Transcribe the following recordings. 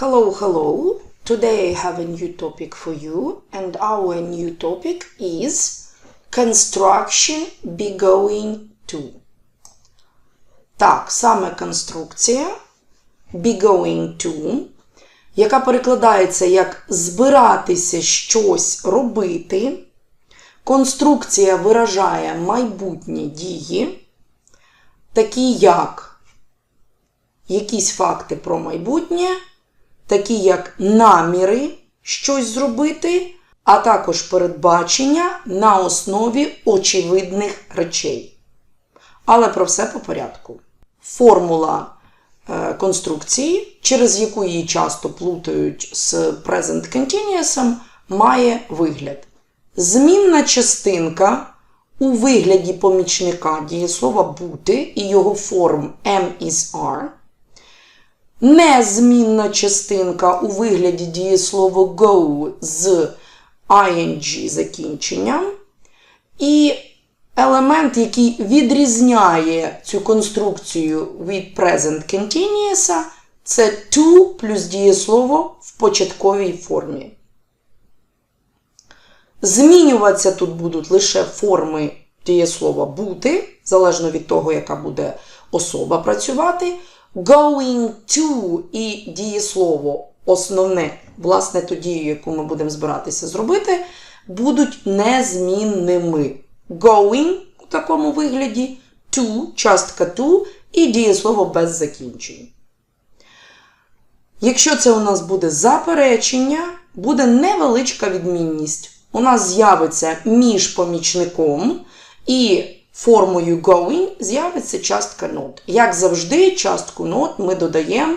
Hello, hello. Today I have a new topic for you, and our new topic is construction be going to. Так, саме конструкція be going to, яка перекладається як збиратися щось робити. Конструкція виражає майбутні дії, такі як якісь факти про майбутнє, такі як наміри щось зробити, а також передбачення на основі очевидних речей. Але про все по порядку. Формула е, конструкції, через яку її часто плутають з present continuous, має вигляд. Змінна частинка у вигляді помічника дієслова бути і його форм am is are. Незмінна частинка у вигляді дієслова go з ing закінченням. І елемент, який відрізняє цю конструкцію від present continuous, це to плюс дієслово в початковій формі. Змінюватися тут будуть лише форми дієслова бути, залежно від того, яка буде особа працювати. Going to і дієслово основне, власне, ту дію, яку ми будемо збиратися зробити, будуть незмінними. Going у такому вигляді, to, частка to і дієслово без закінчень. Якщо це у нас буде заперечення, буде невеличка відмінність. У нас з'явиться між помічником і формою going з'явиться частка not. Як завжди, частку not ми додаємо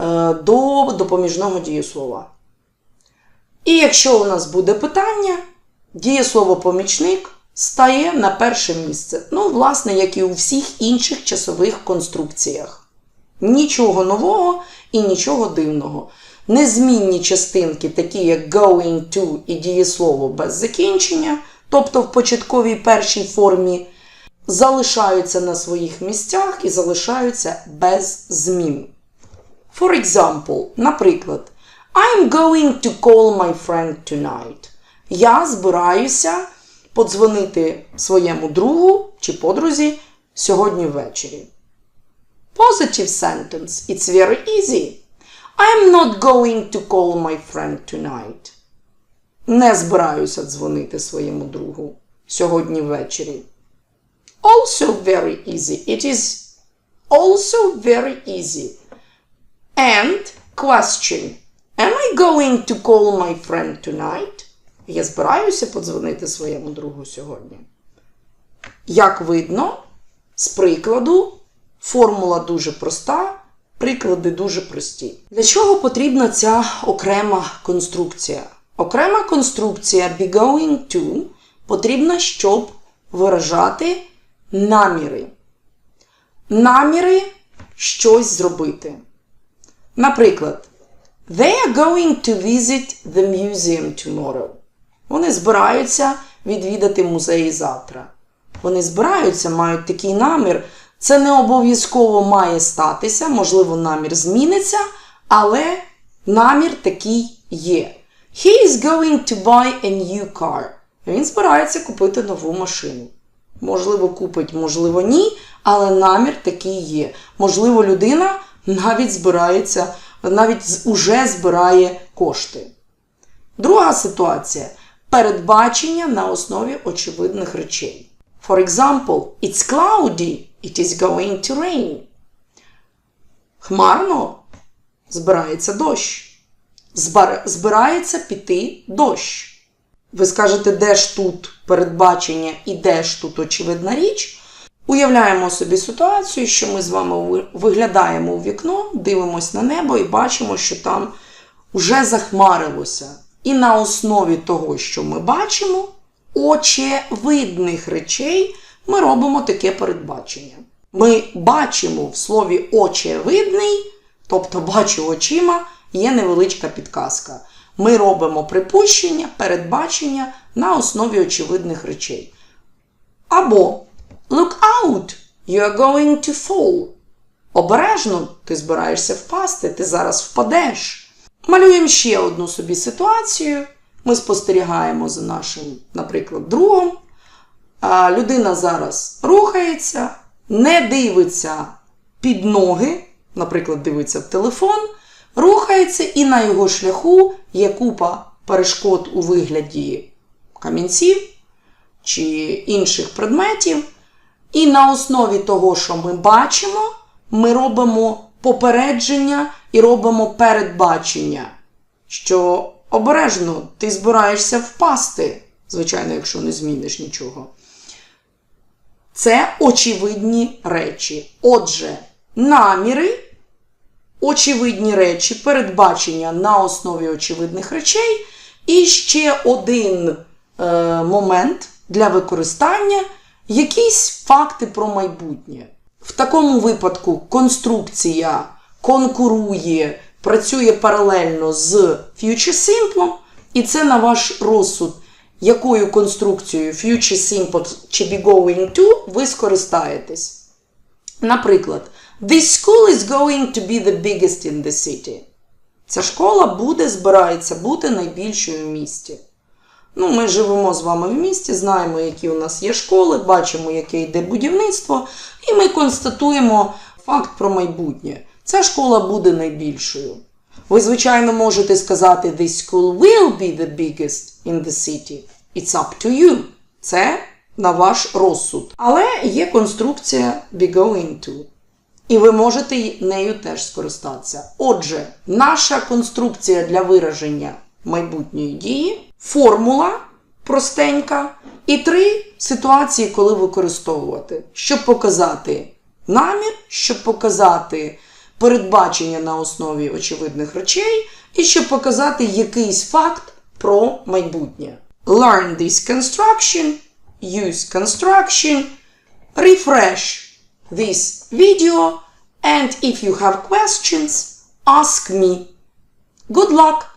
е, до допоміжного дієслова. І якщо у нас буде питання, дієслово помічник стає на перше місце. Ну, власне, як і у всіх інших часових конструкціях. Нічого нового і нічого дивного. Незмінні частинки, такі як going to і дієслово без закінчення, тобто в початковій першій формі, залишаються на своїх місцях і залишаються без змін. For example, наприклад, I'm going to call my friend tonight. Я збираюся подзвонити своєму другу чи подрузі сьогодні ввечері. Positive sentence. It's very easy. I'm not going to call my friend tonight. Не збираюся дзвонити своєму другу сьогодні ввечері. Also very easy. It is also very easy. And question. Am I going to call my friend tonight? Я збираюся подзвонити своєму другу сьогодні. Як видно, з прикладу формула дуже проста, приклади дуже прості. Для чого потрібна ця окрема конструкція? Окрема конструкція be going to потрібна, щоб виражати наміри. Наміри щось зробити. Наприклад, they are going to visit the museum tomorrow. Вони збираються відвідати музей завтра. Вони збираються, мають такий намір. Це не обов'язково має статися, можливо, намір зміниться, але намір такий є. He is going to buy a new car. Він збирається купити нову машину. Можливо, купить, можливо, ні, але намір такий є. Можливо, людина навіть збирається, навіть уже збирає кошти. Друга ситуація передбачення на основі очевидних речей. For example, it's cloudy, it is going to rain. Хмарно збирається дощ. Збирається піти дощ. Ви скажете, де ж тут передбачення і де ж тут очевидна річ. Уявляємо собі ситуацію, що ми з вами виглядаємо у вікно, дивимося на небо і бачимо, що там вже захмарилося. І на основі того, що ми бачимо, очевидних речей, ми робимо таке передбачення. Ми бачимо в слові очевидний, тобто бачу очима, є невеличка підказка. Ми робимо припущення, передбачення на основі очевидних речей. Або look out, you are going to fall. Обережно, ти збираєшся впасти, ти зараз впадеш. Малюємо ще одну собі ситуацію. Ми спостерігаємо за нашим, наприклад, другом. А людина зараз рухається, не дивиться під ноги, наприклад, дивиться в телефон, рухається, і на його шляху є купа перешкод у вигляді камінців чи інших предметів. І на основі того, що ми бачимо, ми робимо попередження і робимо передбачення, що обережно ти збираєшся впасти, звичайно, якщо не зміниш нічого. Це очевидні речі. Отже, наміри, очевидні речі, передбачення на основі очевидних речей. І ще один е, момент для використання якісь факти про майбутнє. В такому випадку конструкція конкурує, працює паралельно з Future Simple, і це на ваш розсуд, якою конструкцією Future Simple чи be going to ви скористаєтесь. Наприклад, This school is going to be the biggest in the city. Ця школа буде, збирається бути найбільшою в місті. Ну, ми живемо з вами в місті, знаємо, які у нас є школи, бачимо, яке йде будівництво, і ми констатуємо факт про майбутнє. Ця школа буде найбільшою. Ви, звичайно, можете сказати, this school will be the biggest in the city. It's up to you. Це на ваш розсуд. Але є конструкція be going to. І ви можете нею теж скористатися. Отже, наша конструкція для вираження майбутньої дії, формула простенька, і три ситуації, коли використовувати, щоб показати намір, щоб показати передбачення на основі очевидних речей, і щоб показати якийсь факт про майбутнє. Learn this construction, use construction, refresh this video, and if you have questions, ask me. Good luck!